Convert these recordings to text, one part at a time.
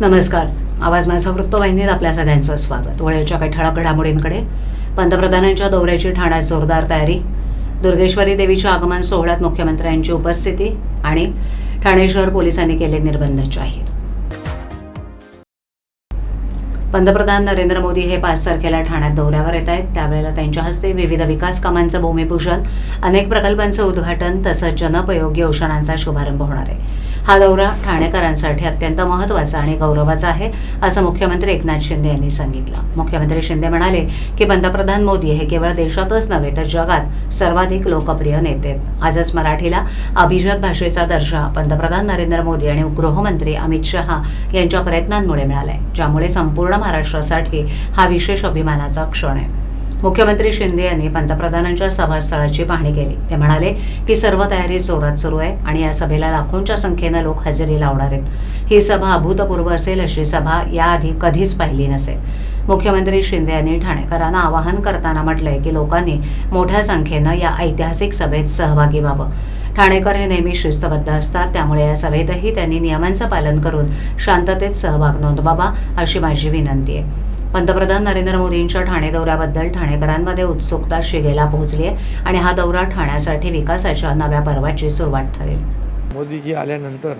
नमस्कार. आवाज माझा वृत्तवाहिनीत आपल्या सगळ्यांचं स्वागत. वळेच्या काही ठळक घडामोडींकडे पंतप्रधानांच्या दौऱ्याची ठाण्यात जोरदार तयारी दुर्गेश्वरी देवीच्या आगमन सोहळ्यात मुख्यमंत्र्यांची उपस्थिती आणि ठाणे शहर पोलिसांनी केले निर्बंध जाहीर. पंतप्रधान नरेंद्र मोदी हे पाच तारखेला ठाण्यात दौऱ्यावर येत आहेत. त्यावेळेला त्यांच्या हस्ते विविध विकास कामांचं भूमिपूजन अनेक प्रकल्पांचं उद्घाटन तसंच जनपयोगी योजनांचा शुभारंभ होणार आहे. हा दौरा ठाणेकरांसाठी अत्यंत महत्त्वाचा आणि गौरवाचा आहे असं मुख्यमंत्री एकनाथ शिंदे यांनी सांगितलं. मुख्यमंत्री शिंदे म्हणाले की पंतप्रधान मोदी हे केवळ देशातच नव्हे तर जगात सर्वाधिक लोकप्रिय नेते आहेत. आजच मराठीला अभिजात भाषेचा दर्जा पंतप्रधान नरेंद्र मोदी आणि गृहमंत्री अमित शहा यांच्या प्रयत्नांमुळे मिळालाय ज्यामुळे संपूर्ण महाराष्ट्रासाठी हा विशेष अभिमानाचा क्षण आहे. मुख्यमंत्री शिंदे यांनी पंतप्रधानांच्या सभास्थळाची पाहणी केली. ते म्हणाले की सर्व तयारी जोरात सुरू आहे आणि या सभेला लाखोंच्या संख्येनं लोक हजेरी लावणार आहेत. ही सभा अभूतपूर्व असेल अशी सभा याआधी कधीच पाहिली नसेल मुख्यमंत्री शिंदे यांनी ठाणेकरांना आवाहन करताना म्हटलंय की लोकांनी मोठ्या संख्येनं या ऐतिहासिक सभेत सहभागी व्हावं. ठाणेकर हे नेहमी शिस्तबद्ध असतात. त्यामुळे या सभेतही त्यांनी नियमांचं पालन करून शांततेत सहभाग नोंदवावा अशी माझी विनंती आहे. पंतप्रधान नरेंद्र मोदींच्या ठाणे दौऱ्याबद्दल ठाणेकरांमध्ये उत्सुकता शिगेला पोहोचली आहे आणि हा दौरा ठाण्यासाठी विकासाच्या नव्या पर्वाची सुरुवात ठरेल. मोदीजी आल्यानंतर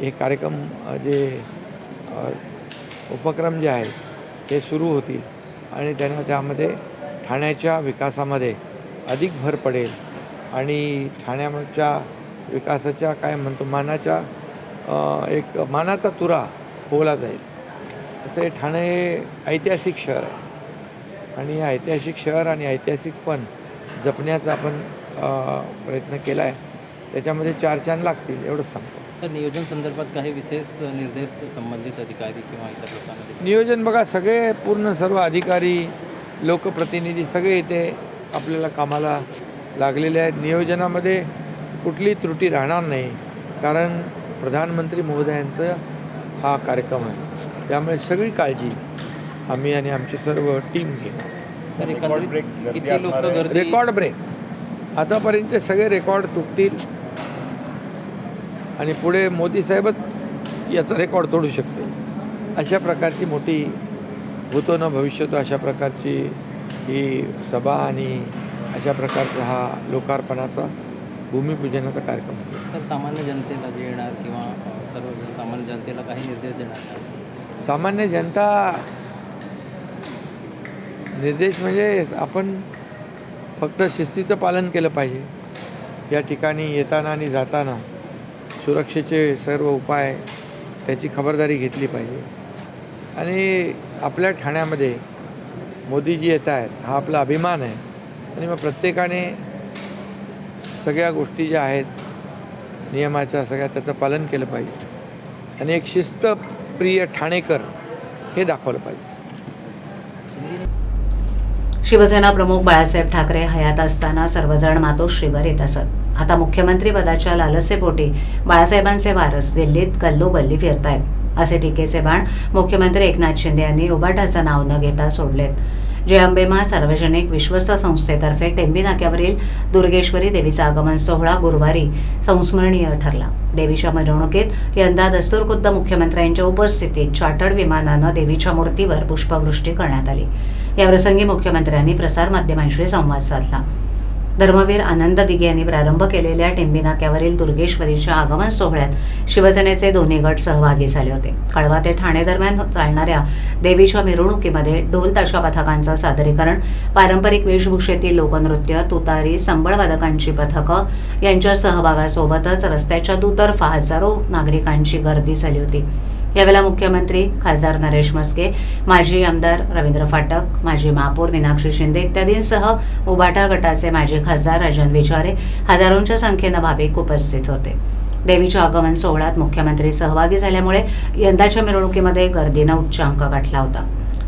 हे कार्यक्रम जे उपक्रम जे आहेत ते सुरू होतील आणि त्यांना त्यामध्ये ठाण्याच्या विकासामध्ये अधिक भर पडेल. आणि ठाण्याच्या विकासाच्या काय म्हणतो मानाच्या एक मानाचा तुरा फोला जाईल. असं हे ठाणे हे ऐतिहासिक शहर आहे. आणि हे ऐतिहासिक शहर आणि ऐतिहासिक पण जपण्याचा आपण प्रयत्न केला आहे त्याच्यामध्ये चार चांद लागतील एवढंच सांगतो. सर नियोजन संदर्भात काही विशेष निर्देश संबंधित अधिकारी किंवा इतर लोकांना दिले? नियोजन बघा सगळे पूर्ण सर्व अधिकारी लोकप्रतिनिधी सगळे इथे आपल्याला कामाला लागलेले आहेत. नियोजनामध्ये कुठली त्रुटी राहणार नाही कारण प्रधानमंत्री महोदयांचं हा कार्यक्रम आहे. त्यामुळे सगळी काळजी आम्ही आणि आमची सर्व टीम घेणार. सर एकंदरीत किती लोक गर्दी रेकॉर्ड ब्रेक आतापर्यंत सगळे रेकॉर्ड तुटतील. आणि पुढे मोदी साहेबच याचा रेकॉर्ड तोडू शकते अशा प्रकारची मोठी भूतो न भविष्यतो अशा प्रकारची ही सभा आणि अशा प्रकारचा हा लोकार्पणाचा भूमिपूजनाचा कार्यक्रम होतो. सर सामान्य जनतेला जे येणार किंवा सर्व सामान्य जनतेला काही निर्देश देणार? सामान्य जनता निर्देश म्हणजे आपण फक्त शिस्तीचं पालन केलं पाहिजे. या ठिकाणी येताना आणि जाताना सुरक्षेचे सर्व उपाय त्याची खबरदारी घेतली पाहिजे. आणि आपल्या ठाण्यामध्ये मोदीजी येत आहेत हा आपला अभिमान आहे. आणि मग प्रत्येकाने सगळ्या गोष्टी ज्या आहेत नियमाच्या सगळ्या त्याचं पालन केलं पाहिजे. आणि एक शिस्तप्रिय ठाणेकर हे दाखवलं पाहिजे. शिवसेना प्रमुख बाळासाहेब ठाकरे हयात असताना सर्वजण मातोश्रीवर येत असत. आता मुख्यमंत्री पदाच्या लालसेपोटी बाळासाहेबांचे वारस दिल्लीत गल्लोगल्ली फिरतायत. असे टीकेचे बाण मुख्यमंत्री एकनाथ शिंदे यांनी उबाटाचं नाव न घेता सोडलेत. जय अंबेमा सार्वजनिक विश्वस्त संस्थेतर्फे टेंबी नाक्यावरील दुर्गेश्वरी देवीचा आगमन सोहळा गुरुवारी संस्मरणीय ठरला. देवीच्या मिरवणुकीत यंदा दस्तूरखुद्द मुख्यमंत्र्यांच्या उपस्थितीत चार्टर्ड विमानानं देवीच्या मूर्तीवर पुष्पवृष्टी करण्यात आली. याप्रसंगी मुख्यमंत्र्यांनी प्रसारमाध्यमांशी संवाद साधला. धर्मवीर आनंद दिघे यांनी प्रारंभ केलेल्या टेंबी नाक्यावरील दुर्गेश्वरीच्या आगमन सोहळ्यात शिवसेनेचे दोन्ही गट सहभागी झाले होते. कळवा ते ठाणे दरम्यान चालणाऱ्या देवीच्या मिरवणुकीमध्ये ढोल ताशा पथकांचं सादरीकरण पारंपरिक वेशभूषेतील लोकनृत्य तुतारी संबळवादकांची पथकं यांच्या सहभागासोबतच रस्त्याच्या दुतर्फा हजारो नागरिकांची गर्दी झाली होती. यावेळेला मुख्यमंत्री खासदार नरेश मस्के माजी आमदार रवींद्र फाटक माजी महापौर मीनाक्षी शिंदे इत्यादींसह उबाटा गटाचे माजी खासदार राजन विचारे हजारोंच्या संख्येनं भाविक उपस्थित होते. देवीच्या आगमन सोहळ्यात मुख्यमंत्री सहभागी झाल्यामुळे यंदाच्या मिरवणुकीमध्ये गर्दीनं उच्चांक गाठला होता.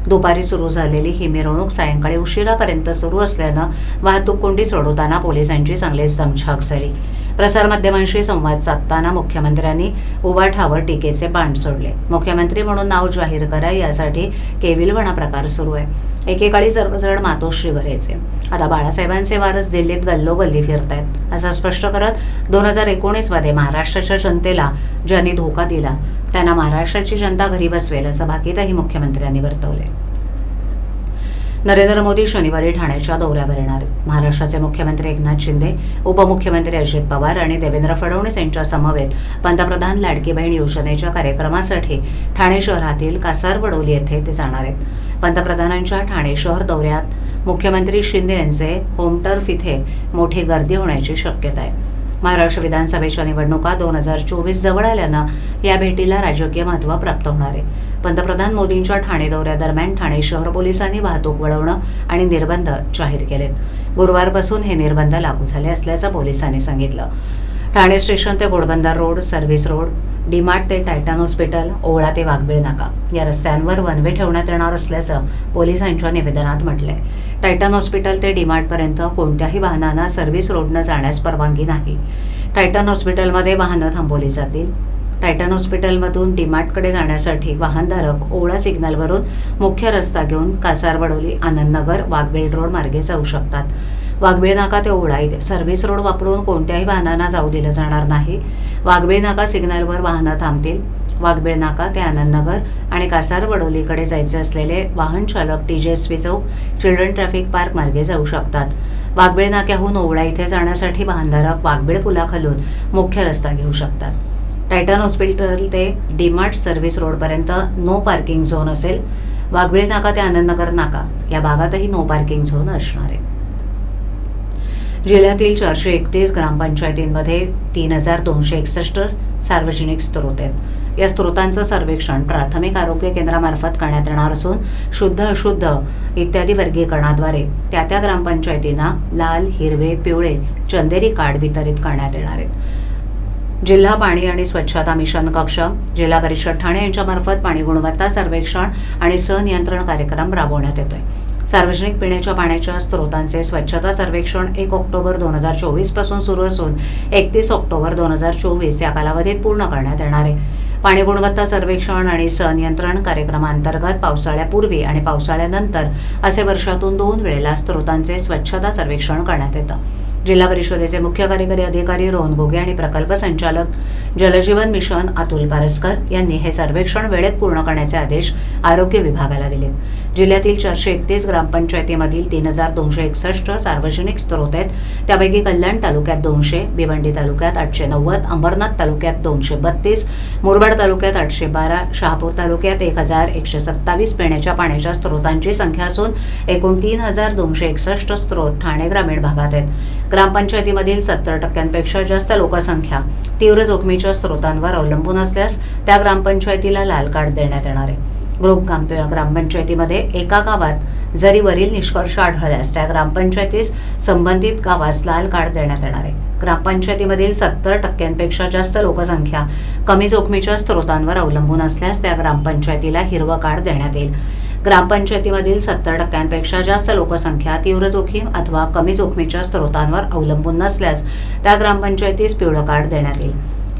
दुपारी सुरू झालेली ही मिरवणूक सायंकाळी उशिरापर्यंत सुरू असल्यानं वाहतूक कोंडी सोडवताना पोलिसांची चांगलीच दमछाक झाली. प्रसारमाध्यमांशी संवाद साधताना मुख्यमंत्र्यांनी उबाठावर टीकेचे बाण सोडले. मुख्यमंत्री म्हणून नाव जाहीर करा यासाठी केविलवणा प्रकार सुरू आहे. एकेकाळी सर्वजण मातोश्रीवर यायचे आता बाळासाहेबांचे वारस दिल्लीत गल्लोगल्ली फिरतायत असं स्पष्ट करत दोन हजार एकोणीसमध्ये महाराष्ट्राच्या जनतेला ज्यांनी धोका दिला त्यांना महाराष्ट्राची जनता घरी बसवेल असं भाकीतही मुख्यमंत्र्यांनी वर्तवले. नरेंद्र मोदी शनिवारी ठाण्याच्या दौऱ्यावर येणार. महाराष्ट्राचे मुख्यमंत्री एकनाथ शिंदे उपमुख्यमंत्री अजित पवार आणि देवेंद्र फडणवीस यांच्या समवेत पंतप्रधान लाडकी बहीण योजनेच्या कार्यक्रमासाठी ठाणे शहरातील कासारबडोली येथे ते जाणार आहेत. पंतप्रधानांच्या ठाणे शहर दौऱ्यात मुख्यमंत्री शिंदे यांचे होमटर्फ इथे मोठी गर्दी होण्याची शक्यता आहे. महाराष्ट्र विधानसभेच्या निवडणुका दोन हजार चोवीस जवळ आल्यानं या भेटीला राजकीय महत्त्व प्राप्त होणार आहे. पंतप्रधान मोदींच्या ठाणे दौऱ्यादरम्यान ठाणे शहर पोलिसांनी वाहतूक वळवणं आणि निर्बंध जाहीर केलेत. गुरुवारपासून हे निर्बंध लागू झाले असल्याचं पोलिसांनी सांगितलं. ठाणे स्टेशन ते Ghodbunder road service road DMart ते टायटन हॉस्पिटल ओवळा ते वाघबीळ नाका या रस्त्यांवर वनवे ठेवण्यात येणार असल्याचं पोलिसांच्या निवेदनात म्हटलंय. टायटन हॉस्पिटल ते डीमार्टपर्यंत कोणत्याही वाहनांना सर्व्हिस रोडनं जाण्यास परवानगी नाही. टायटन हॉस्पिटलमध्ये वाहनं थांबवली जातील. टायटन हॉस्पिटलमधून डीमार्टकडे जाण्यासाठी वाहनधारक ओळा सिग्नलवरून मुख्य रस्ता घेऊन कासारवडोली आनंदनगर वाघबीळ रोड मार्गे जाऊ शकतात. वाघबेळ नाका ते ओळा इथे सर्व्हिस रोड वापरून कोणत्याही वाहनांना जाऊ दिलं जाणार नाही. वाघबेळ नाका सिग्नलवर वाहनं थांबतील. वाघबीळ नाका ते आनंदनगर आणि कासारवडोलीकडे जायचे असलेले वाहन चालक टीजेएसपी चौक चिल्ड्रन ट्रॅफिक पार्क मार्गे जाऊ शकतात. वाघबीळ नाक्याहून ओवळा इथे जाण्यासाठी वाहनधारक वाघबीळ पुलाखालून मुख्य रस्ता घेऊ शकतात. टायटन हॉस्पिटल ते डीमार्ट सर्व्हिस रोडपर्यंत नो पार्किंग झोन असेल. वाघबीळ नाका ते आनंदनगर नाका या भागातही नो पार्किंग झोन असणार आहे. जिल्ह्यातील चारशे एकतीस ग्रामपंचायतींमध्ये तीन हजार दोनशे एकसष्ट सार्वजनिक स्त्रोत आहेत. या स्त्रोतांचं सर्वेक्षण प्राथमिक आरोग्य केंद्रामार्फत करण्यात येणार असून शुद्ध अशुद्ध इत्यादी वर्गीकरणाद्वारे त्या त्या ग्रामपंचायतींना लाल हिरवे पिवळे चंदेरी कार्ड वितरित करण्यात येणार आहेत. जिल्हा पाणी आणि स्वच्छता मिशन कक्ष जिल्हा परिषद ठाणे यांच्यामार्फत पाणी गुणवत्ता सर्वेक्षण आणि सनियंत्रण कार्यक्रम राबवण्यात येतोय. सार्वजनिक पिण्याच्या पाण्याच्या स्त्रोतांचे स्वच्छता सर्वेक्षण एक ऑक्टोबर दोन हजार चोवीसपासून सुरू असून एकतीस ऑक्टोबर दोन हजार चोवीस या कालावधीत पूर्ण करण्यात येणार आहे. पाणी गुणवत्ता सर्वेक्षण आणि सनियंत्रण कार्यक्रमांतर्गत पावसाळ्यापूर्वी आणि पावसाळ्यानंतर असे वर्षातून दोन वेळेला स्त्रोतांचे स्वच्छता सर्वेक्षण करण्यात येतं. जिल्हा परिषदेचे मुख्य कार्यकारी अधिकारी रोहन घोगे आणि प्रकल्प संचालक जलजीवन मिशन अतुल पारस्कर यांनी हे सर्वेक्षण वेळेत पूर्ण करण्याचे आदेश आरोग्य विभागाला दिले. जिल्ह्यातील चारशे एकतीस ग्रामपंचायतीमधील तीन हजार दोनशे एकसष्ट सार्वजनिक स्त्रोत आहेत. त्यापैकी कल्याण तालुक्यात दोनशे भिवंडी तालुक्यात आठशे नव्वद अंबरनाथ तालुक्यात दोनशे बत्तीस मुरबाड तालुक्यात आठशे बारा शहापूर तालुक्यात एक हजार एकशे सत्तावीस पिण्याच्या पाण्याच्या स्रोतांची संख्या असून एकूण तीन हजार दोनशे एकसष्ट स्रोत ठाणे ग्रामीण भागात आहेत. ग्रामपंचायतीमधील सत्तर टक्क्यांपेक्षा जास्त लोकसंख्या तीव्र जोखमीच्या स्रोतांवर अवलंबून असल्यास त्या ग्रामपंचायतीला लाल कार्ड देण्यात येणार आहे. ग्रुप ग्राम ग्रामपंचायतीमध्ये एका गावात जरी वरील निष्कर्ष आढळल्यास त्या ग्रामपंचायतीस संबंधित गावास लाल कार्ड देण्यात येणार आहे. ग्रामपंचायतीमधील सत्तर टक्क्यांपेक्षा जास्त लोकसंख्या कमी जोखमीच्या स्त्रोतांवर अवलंबून असल्यास त्या ग्रामपंचायतीला हिरवं कार्ड देण्यात येईल. ग्रामपंचायतीमधील सत्तर टक्क्यांपेक्षा जास्त लोकसंख्या तीव्र जोखीम अथवा कमी जोखमीच्या स्त्रोतांवर अवलंबून नसल्यास त्या ग्रामपंचायतीस पिवळं कार्ड देण्यात येईल.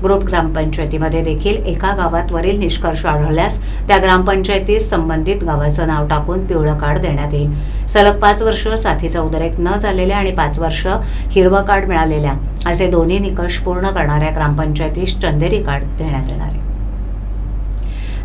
ग्रुप ग्रामपंचायतीमध्ये देखील एका गावात वरील निष्कर्ष आढळल्यास त्या ग्रामपंचायतीस संबंधित गावाचं नाव टाकून पिवळं कार्ड देण्यात येईल. सलग पाच वर्ष साथीचा उद्रेक न झालेल्या आणि पाच वर्ष हिरवं कार्ड मिळालेल्या असे दोन्ही निकष पूर्ण करणाऱ्या ग्रामपंचायतीस चंदेरी कार्ड देण्यात येणार आहे.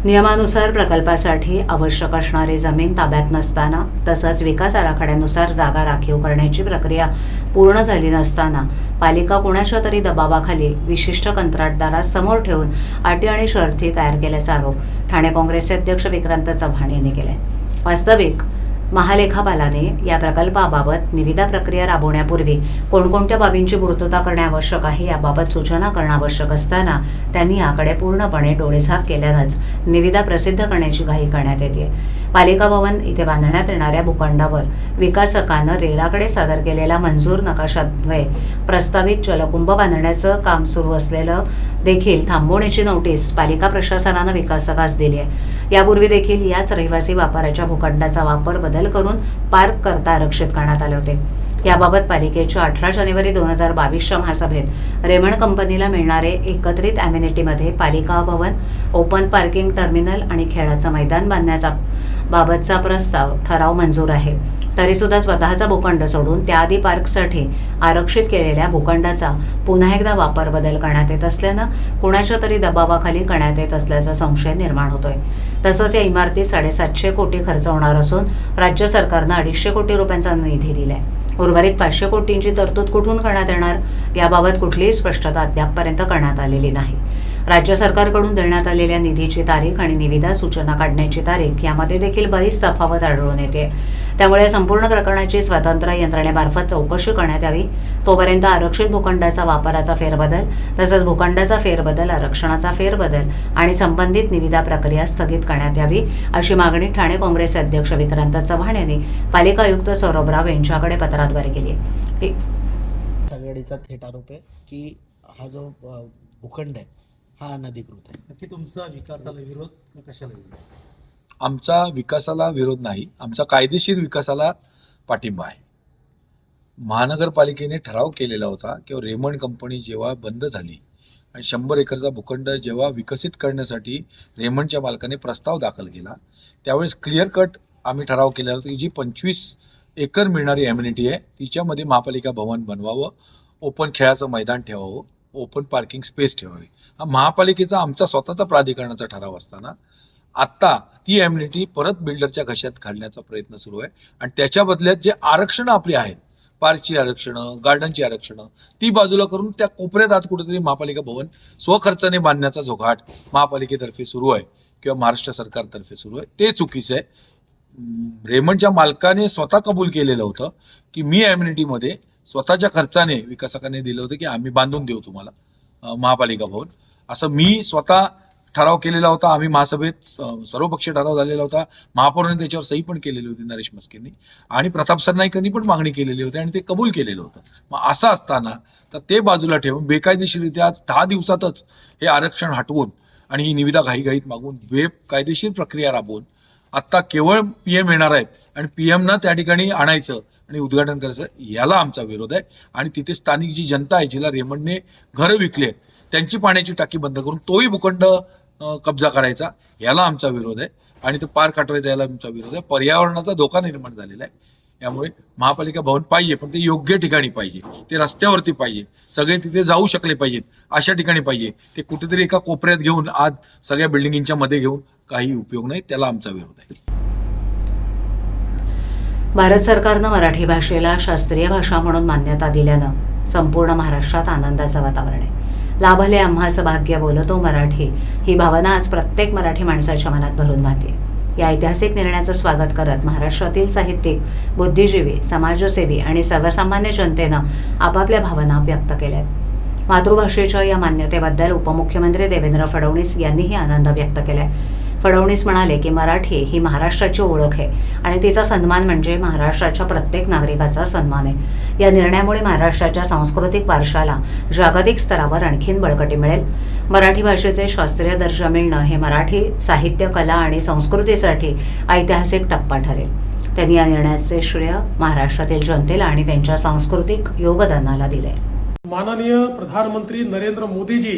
नियमानुसार प्रकल्पासाठी आवश्यक असणारी जमीन ताब्यात नसताना तसंच विकास आराखड्यानुसार जागा राखीव करण्याची प्रक्रिया पूर्ण झाली नसताना पालिका कोणाच्या तरी दबावाखाली विशिष्ट कंत्राटदारास समोर ठेवून अटी आणि शर्थी तयार केल्याचा आरोप ठाणे काँग्रेसचे अध्यक्ष विक्रांत चव्हाण यांनी केलाय. वास्तविक महालेखापालाने या प्रकल्पाबाबत निविदा प्रक्रिया राबवण्यापूर्वी कोणकोणत्या बाबींची पूर्तता करणे आवश्यक आहे याबाबत सूचना करणं आवश्यक असताना त्यांनी याकडे पूर्णपणे डोळेझाक केल्यानंच निविदा प्रसिद्ध करण्याची घाई करण्यात येते. पालिका भवन इथे बांधण्यात येणाऱ्या भूखंडावर विकासकानं रेराकडे सादर केलेला मंजूर नकाशाद्वये प्रस्तावित जलकुंभ बांधण्याचं काम सुरू असलेलं देखील थांबवण्याची नोटीस पालिका प्रशासनानं विकासकास दिली आहे. यापूर्वी देखील याच रहिवासी व्यापाराच्या भूखंडाचा वापर बदल करून पार्क करता आरक्षित करण्यात आले होते. याबाबत पालिकेच्या अठरा जानेवारी दोन हजार बावीसच्या महासभेत रेमंड कंपनीला मिळणारे एकत्रित अम्युनिटीमध्ये पालिका भवन ओपन पार्किंग टर्मिनल आणि खेळाचं मैदान बांधण्याचा बाबतचा प्रस्ताव ठराव मंजूर आहे. तरीसुद्धा स्वतःचा भूखंड सोडून त्याआधी पार्कसाठी आरक्षित केलेल्या भूखंडाचा पुन्हा एकदा वापर बदल करण्यात येत असल्यानं कुणाच्या तरी दबावाखाली करण्यात येत असल्याचा संशय निर्माण होतोय. तसंच या इमारतीत साडेसातशे कोटी खर्च होणार असून राज्य सरकारनं अडीचशे कोटी रुपयांचा निधी दिलाय. उर्वरित पाचशे कोटींची तरतूद कुठून करण्यात येणार याबाबत कुठलीही स्पष्टता अद्यापपर्यंत करण्यात आलेली नाही. राज्य सरकारकडून देण्यात आलेल्या निधीची तारीख आणि निविदा सूचना काढण्याची तारीख यामध्ये देखील बरीच तफावत आढळून येते. त्यामुळे या संपूर्ण प्रकरणाची स्वतंत्र यंत्रणेमार्फत चौकशी करण्यात यावी. तोपर्यंत आरक्षित भूखंडाचा वापराचा फेरबदल तसंच भूखंडाचा फेरबदल आरक्षणाचा फेरबदल आणि संबंधित निविदा प्रक्रिया स्थगित करण्यात यावी अशी मागणी ठाणे काँग्रेस अध्यक्ष विक्रांत चव्हाण यांनी पालिका आयुक्त सौरभ राव यांच्याकडे पत्राद्वारे केली आहे. आघाडीचा थेट आरोप आहे की हा जो भूखंड आहे हा अनधिकृत आहे. नक्की तुमचा विकासाला विरोध कशाला विरोध? आमचा विकासाला विरोध नाही आमचा कायदेशीर विकासाला पाठिंबा आहे. महानगरपालिकेने ठराव केलेला होता किंवा रेमंड कंपनी जेव्हा बंद झाली आणि शंभर एकरचा भूखंड जेव्हा विकसित करण्यासाठी रेमंडच्या मालकाने प्रस्ताव दाखल केला त्यावेळेस क्लिअर कट आम्ही ठराव केलेला होता की जी पंचवीस एकर मिळणारी ॲम्युनिटी आहे तिच्यामध्ये महापालिका भवन बनवावं ओपन खेळाचं मैदान ठेवावं ओपन पार्किंग स्पेस ठेवावी. हा महापालिकेचा आमचा स्वतःचा प्राधिकरणाचा ठराव असताना आत्ता ती ॲम्युनिटी परत बिल्डरच्या घशात घालण्याचा प्रयत्न सुरू आहे. आणि त्याच्या बदल्यात जे आरक्षणं आपली आहेत पार्कची आरक्षणं गार्डनची आरक्षणं ती बाजूला करून त्या कोपऱ्यात आज कुठेतरी महापालिका भवन स्वखर्चाने बांधण्याचा झोघाट महापालिकेतर्फे सुरू आहे किंवा महाराष्ट्र सरकारतर्फे सुरू आहे ते चुकीचं आहे. रेमंडच्या मालकाने स्वतः कबूल केलेलं होतं की मी ॲम्युनिटीमध्ये स्वतःच्या खर्चाने विकासकाने दिलं होतं की आम्ही बांधून देऊ तुम्हाला महापालिका भवन. असं मी स्वतः ठराव केलेला होता. आम्ही महासभेत सर्वपक्षीय ठराव झालेला होता. महापौरांनी त्याच्यावर सही पण केलेली होती नरेश मस्केंनी. आणि प्रताप सरनाईकांनी पण मागणी केलेली होती आणि ते कबूल केलेलं होतं. मग असं असताना तर ते बाजूला ठेवून बेकायदेशीररित्या दहा दिवसातच हे आरक्षण हटवून आणि ही निविदा घाईघाईत मागून बेकायदेशीर प्रक्रिया राबवून आत्ता केवळ पी एम येणार आहेत आणि पी एमना त्या ठिकाणी आणायचं आणि उद्घाटन करायचं याला आमचा विरोध आहे. आणि तिथे स्थानिक जी जनता आहे जिला रेमंडने घरं विकली आहेत त्यांची पाण्याची टाकी बंद करून तोही भूखंड कब्जा करायचा याला आमचा विरोध आहे. आणि तो पार काटवायचा याला आमचा विरोध आहे. पर्यावरणाचा धोका निर्माण झालेला आहे. त्यामुळे महापालिका भवन पाहिजे पण ते योग्य ठिकाणी पाहिजे. ते रस्त्यावरती पाहिजे. सगळे तिथे जाऊ शकले पाहिजेत. अशा ठिकाणी पाहिजे. ते कुठेतरी एका कोपऱ्यात घेऊन आज सगळ्या बिल्डिंगच्या मध्ये घेऊन काही उपयोग नाही त्याला आमचा विरोध आहे. भारत सरकारनं मराठी भाषेला शास्त्रीय भाषा म्हणून मान्यता दिल्यानं संपूर्ण महाराष्ट्रात आनंदाचं वातावरण आहे. लाभले आम्हास भाग्य बोलतो मराठी. ही भावना आज प्रत्येक मराठी माणसाच्या मनात भरून वाहते. या ऐतिहासिक निर्णयाचं स्वागत करत महाराष्ट्रातील साहित्यिक बुद्धिजीवी समाजसेवी आणि सर्वसामान्य जनतेनं आपापल्या भावना व्यक्त केल्यात. मातृभाषेच्या या मान्यतेबद्दल उपमुख्यमंत्री देवेंद्र फडणवीस यांनीही आनंद व्यक्त केलाय. फडणवीस म्हणाले की मराठी ही महाराष्ट्राची ओळख आहे आणि तिचा सन्मान म्हणजे महाराष्ट्राच्या प्रत्येक नागरिकाचा सन्मान आहे. या निर्णयामुळे महाराष्ट्राच्या सांस्कृतिक वारशाला जागतिक स्तरावर आणखीन बळकटी मिळेल. मराठी भाषेचे शास्त्रीय दर्जा मिळणं हे मराठी साहित्य कला आणि संस्कृतीसाठी ऐतिहासिक टप्पा ठरेल. त्यांनी या निर्णयाचे श्रेय महाराष्ट्रातील जनतेला आणि त्यांच्या सांस्कृतिक योगदानाला दिले माननीय प्रधानमंत्री नरेंद्र मोदीजी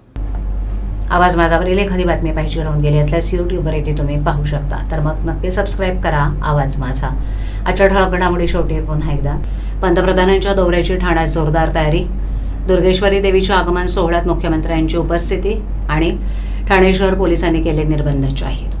आवाज माझावरील एखादी बातमी पाहिजे राहून गेली असल्यास यूट्यूबवर येथे तुम्ही पाहू शकता. तर मग नक्की सबस्क्राईब करा. आवाज माझा. आजच्या ठळक घडामोडी शेवटी पुन्हा एकदा. पंतप्रधानांच्या दौऱ्याची ठाण्यात जोरदार तयारी. दुर्गेश्वरी देवीच्या आगमन सोहळ्यात मुख्यमंत्र्यांची उपस्थिती आणि ठाणे शहर पोलिसांनी केले निर्बंध जाहीर.